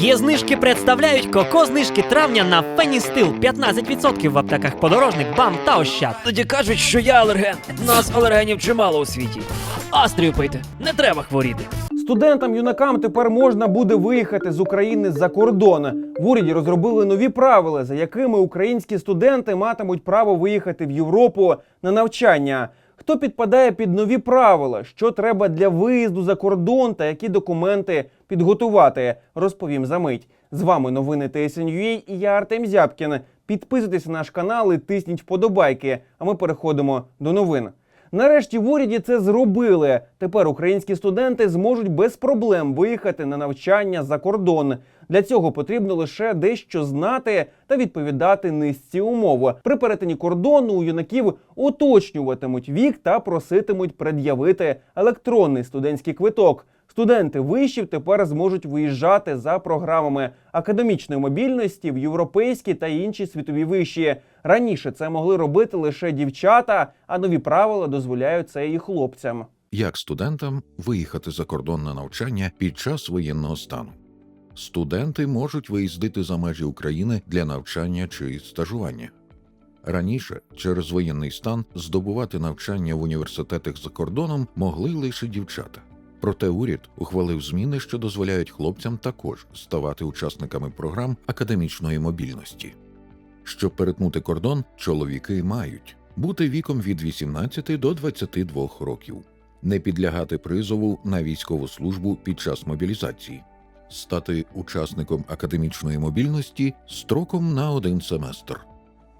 Є знижки представляють коко знижки травня на Феністил 15% в аптеках подорожник, бам та ощад. Тоді кажуть, що я алерген. Нас алергенів чимало у світі. Астрію пийте, не треба хворіти. Студентам юнакам тепер можна буде виїхати з України за кордон. В уряді розробили нові правила, за якими українські студенти матимуть право виїхати в Європу на навчання. Хто підпадає під нові правила, що треба для виїзду за кордон та які документи підготувати, розповім за мить. З вами новини TSN.ua і я Артем Зябкін. Підписуйтесь на наш канал і тисніть вподобайки. А ми переходимо до новин. Нарешті в уряді це зробили. Тепер українські студенти зможуть без проблем виїхати на навчання за кордон. Для цього потрібно лише дещо знати та відповідати низці умов. При перетині кордону у юнаків уточнюватимуть вік та проситимуть пред'явити електронний студентський квиток. Студенти вишів тепер зможуть виїжджати за програмами академічної мобільності в європейські та інші світові виші. Раніше це могли робити лише дівчата, а нові правила дозволяють це і хлопцям. як студентам виїхати за кордон на навчання під час воєнного стану. Студенти можуть виїздити за межі України для навчання чи стажування. Раніше через воєнний стан здобувати навчання в університетах за кордоном могли лише дівчата. Проте уряд ухвалив зміни, що дозволяють хлопцям також ставати учасниками програм академічної мобільності. Щоб перетнути кордон, чоловіки мають бути віком від 18 до 22 років, не підлягати призову на військову службу під час мобілізації, стати учасником академічної мобільності строком на один семестр,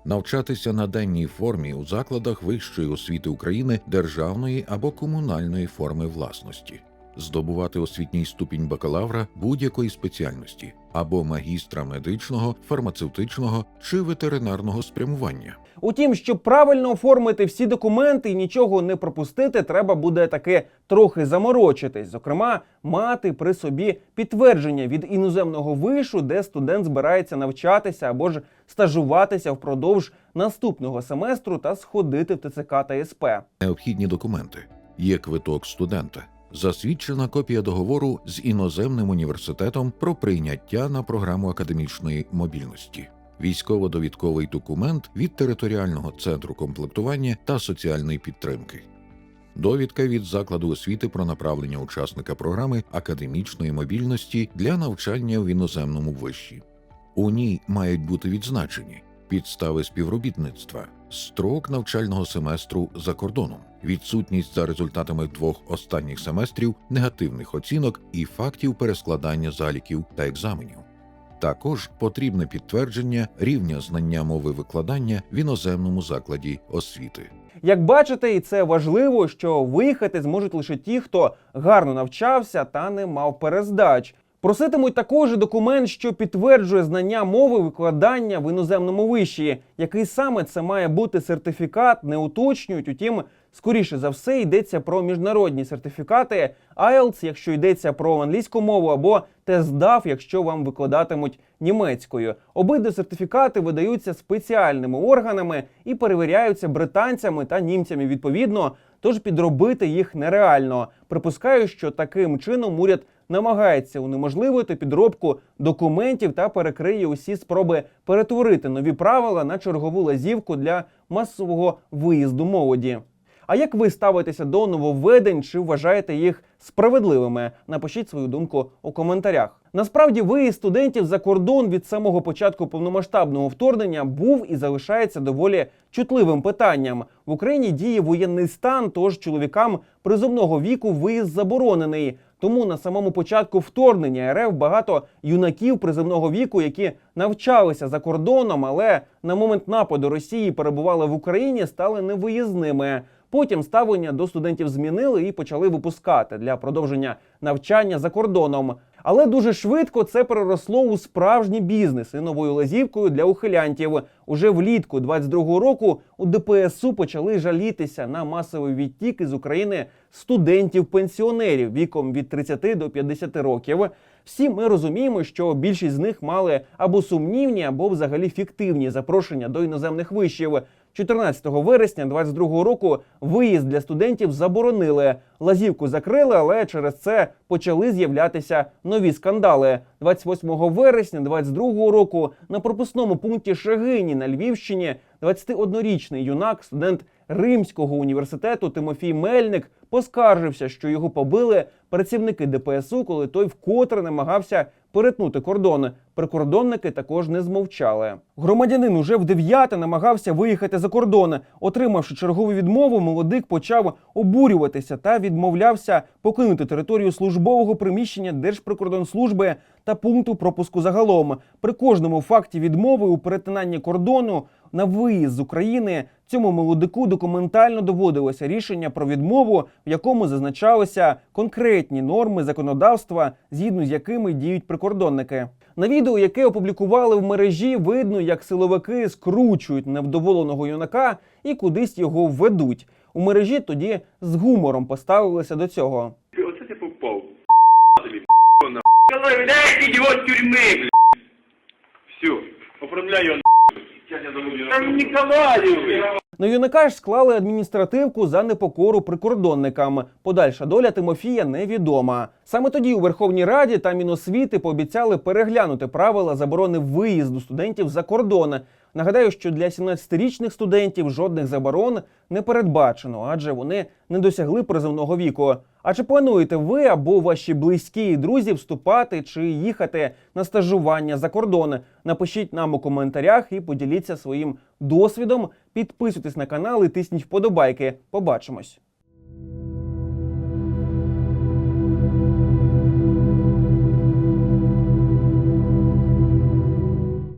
навчатися на денній формі у закладах вищої освіти України державної або комунальної форми власності, здобувати освітній ступінь бакалавра будь-якої спеціальності або магістра медичного, фармацевтичного чи ветеринарного спрямування. Утім, щоб правильно оформити всі документи і нічого не пропустити, треба буде таки трохи заморочитись. Зокрема, мати при собі підтвердження від іноземного вишу, де студент збирається навчатися або ж стажуватися впродовж наступного семестру та сходити в ТЦК та СП. Необхідні документи є квиток студента, засвідчена копія договору з іноземним університетом про прийняття на програму академічної мобільності, військово-довідковий документ від територіального центру комплектування та соціальної підтримки. Довідка від закладу освіти про направлення учасника програми академічної мобільності для навчання в іноземному виші. У ній мають бути відзначені підстави співробітництва, строк навчального семестру за кордоном, відсутність за результатами двох останніх семестрів негативних оцінок і фактів перескладання заліків та екзаменів. Також потрібне підтвердження рівня знання мови викладання в іноземному закладі освіти. Як бачите, і це важливо, що виїхати зможуть лише ті, хто гарно навчався та не мав перездач. Проситимуть також документ, що підтверджує знання мови викладання в іноземному виші. Який саме це має бути сертифікат, не уточнюють. Утім, скоріше за все йдеться про міжнародні сертифікати IELTS, якщо йдеться про англійську мову, або TESDAF, якщо вам викладатимуть німецькою. Обидва сертифікати видаються спеціальними органами і перевіряються британцями та німцями відповідно. Тож підробити їх нереально. Припускаю, що таким чином уряд намагається унеможливити підробку документів та перекриє усі спроби перетворити нові правила на чергову лазівку для масового виїзду молоді. А як ви ставитеся до нововведень чи вважаєте їх справедливими? Напишіть свою думку у коментарях. Насправді, виїзд студентів за кордон від самого початку повномасштабного вторгнення був і залишається доволі чутливим питанням. В Україні діє воєнний стан, тож чоловікам призовного віку виїзд заборонений. Тому на самому початку вторгнення РФ багато юнаків приземного віку, які навчалися за кордоном, але на момент нападу Росії перебували в Україні, стали невиїзними. Потім ставлення до студентів змінили і почали випускати для продовження навчання за кордоном. Але дуже швидко це переросло у справжній бізнес і новою лазівкою для ухилянтів. Уже влітку 22-го року у ДПСУ почали жалітися на масовий відтік із України студентів-пенсіонерів віком від 30 до 50 років. Всі ми розуміємо, що більшість з них мали або сумнівні, або взагалі фіктивні запрошення до іноземних вишів. 14 вересня 22 року виїзд для студентів заборонили. Лазівку закрили, але через це почали з'являтися нові скандали. 28 вересня 22 року на пропускному пункті Шагині на Львівщині 21-річний юнак, студент Римського університету Тимофій Мельник поскаржився, що його побили працівники ДПСУ, коли той вкотре намагався перетнути кордони. Прикордонники також не змовчали. Громадянин уже в дев'яте намагався виїхати за кордони. Отримавши чергову відмову, молодик почав обурюватися та відмовлявся покинути територію службового приміщення Держприкордонслужби та пункту пропуску загалом. При кожному факті відмови у перетинанні кордону на виїзд з України цьому молодику документально доводилося рішення про відмову, в якому зазначалися конкретні норми законодавства, згідно з якими діють прикордонники. На відео, яке опублікували в мережі, видно, як силовики скручують невдоволеного юнака і кудись його ведуть. У мережі тоді з гумором поставилися до цього. Оце ти попав. з тюрми. Все, оформляй Там На юнака ж склали адміністративку за непокору прикордонникам. Подальша доля Тимофія невідома. Саме тоді у Верховній Раді та Міносвіти пообіцяли переглянути правила заборони виїзду студентів за кордон. Нагадаю, що для 17-річних студентів жодних заборон не передбачено, адже вони не досягли призовного віку. А чи плануєте ви або ваші близькі і друзі вступати чи їхати на стажування за кордон? Напишіть нам у коментарях і поділіться своїм досвідом. Підписуйтесь на канал і тисніть вподобайки. Побачимось.